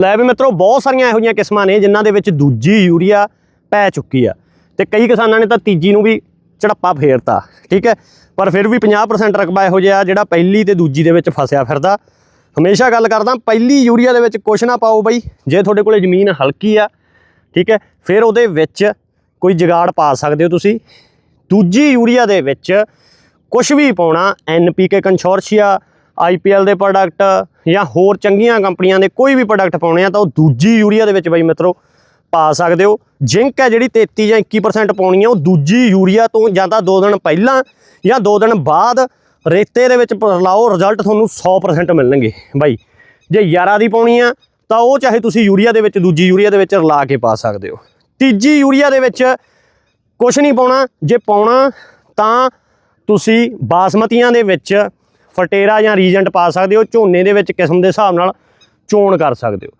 ਲੈ ਵੀ ਮਿੱਤਰੋ, ਬਹੁਤ ਸਾਰੀਆਂ ਇਹੋ ਜਿਹੀਆਂ ਕਿਸਮਾਂ ਨੇ ਜਿਨ੍ਹਾਂ ਦੇ ਵਿੱਚ ਦੂਜੀ ਯੂਰੀਆ ਪੈ ਚੁੱਕੀ ਆ। ਤੇ ਕਈ ਕਿਸਾਨਾਂ ਨੇ ਤਾਂ ਤੀਜੀ ਨੂੰ ਵੀ ਝੜੱਪਾ ਫੇਰਤਾ, ਠੀਕ ਹੈ? ਪਰ ਫਿਰ ਵੀ 50% ਰਕਬਾ ਇਹੋ ਜਿਹਾ ਜਿਹੜਾ ਪਹਿਲੀ ਤੇ ਦੂਜੀ ਦੇ ਵਿੱਚ ਫਸਿਆ ਫਿਰਦਾ। ਹਮੇਸ਼ਾ ਗੱਲ ਕਰਦਾ, ਪਹਿਲੀ ਯੂਰੀਆ ਦੇ ਵਿੱਚ ਕੁਛ ਨਾ ਪਾਓ ਬਈ, ਜੇ ਤੁਹਾਡੇ ਕੋਲੇ ਜ਼ਮੀਨ ਹਲਕੀ ਆ, ਠੀਕ ਹੈ? ਫਿਰ ਉਹਦੇ ਵਿੱਚ ਕੋਈ ਜਗਾੜ ਪਾ ਸਕਦੇ ਹੋ ਤੁਸੀਂ। ਦੂਜੀ ਯੂਰੀਆ ਦੇ ਵਿੱਚ ਕੁਝ ਵੀ ਪਾਉਣਾ ਐਨਪੀਕੇ ਕੰਸੋਰਸ਼ੀਆ ਆਈਪੀਐਲ ਦੇ ਪ੍ਰੋਡਕਟ ਜਾਂ ਹੋਰ ਚੰਗੀਆਂ ਕੰਪਨੀਆਂ ਦੇ ਕੋਈ ਵੀ ਪ੍ਰੋਡਕਟ ਪਾਉਣੇ ਆ ਤਾਂ ਉਹ ਦੂਜੀ ਯੂਰੀਆ ਦੇ ਵਿੱਚ ਬਾਈ ਮਿੱਤਰੋ ਪਾ ਸਕਦੇ ਹੋ। ਜ਼ਿੰਕ ਹੈ ਜਿਹੜੀ 33 ਜਾਂ 21% ਪਾਉਣੀ ਆ, ਉਹ ਦੂਜੀ ਯੂਰੀਆ ਤੋਂ ਜਾਂ ਤਾਂ 2 ਦਿਨ ਪਹਿਲਾਂ ਜਾਂ 2 ਦਿਨ ਬਾਅਦ ਰੇਤੇ ਦੇ ਵਿੱਚ ਲਾਓ ਰਿਜ਼ਲਟ ਤੁਹਾਨੂੰ 100% ਮਿਲਣਗੇ ਬਾਈ। ਜੇ 11 ਦੀ ਪਾਉਣੀ ਆ, ਤਾਂ ਉਹ ਚਾਹੇ ਤੁਸੀਂ ਯੂਰੀਆ ਦੇ ਵਿੱਚ, ਦੂਜੀ ਯੂਰੀਆ ਦੇ ਵਿੱਚ ਰਲਾ ਕੇ ਪਾ ਸਕਦੇ ਹੋ। ਤੀਜੀ ਯੂਰੀਆ ਦੇ ਵਿੱਚ ਕੁਝ ਨਹੀਂ ਪਾਉਣਾ। ਜੇ ਪਾਉਣਾ ਤਾਂ ਤੁਸੀਂ ਬਾਸਮਤੀਆਂ ਦੇ ਵਿੱਚ ਫਟੇਰਾ ਜਾਂ ਰੀਜੈਂਟ ਪਾ ਸਕਦੇ ਹੋ, ਝੋਨੇ ਦੇ ਵਿੱਚ ਕਿਸਮ ਦੇ ਹਿਸਾਬ ਨਾਲ ਚੋਣ ਕਰ ਸਕਦੇ ਹੋ।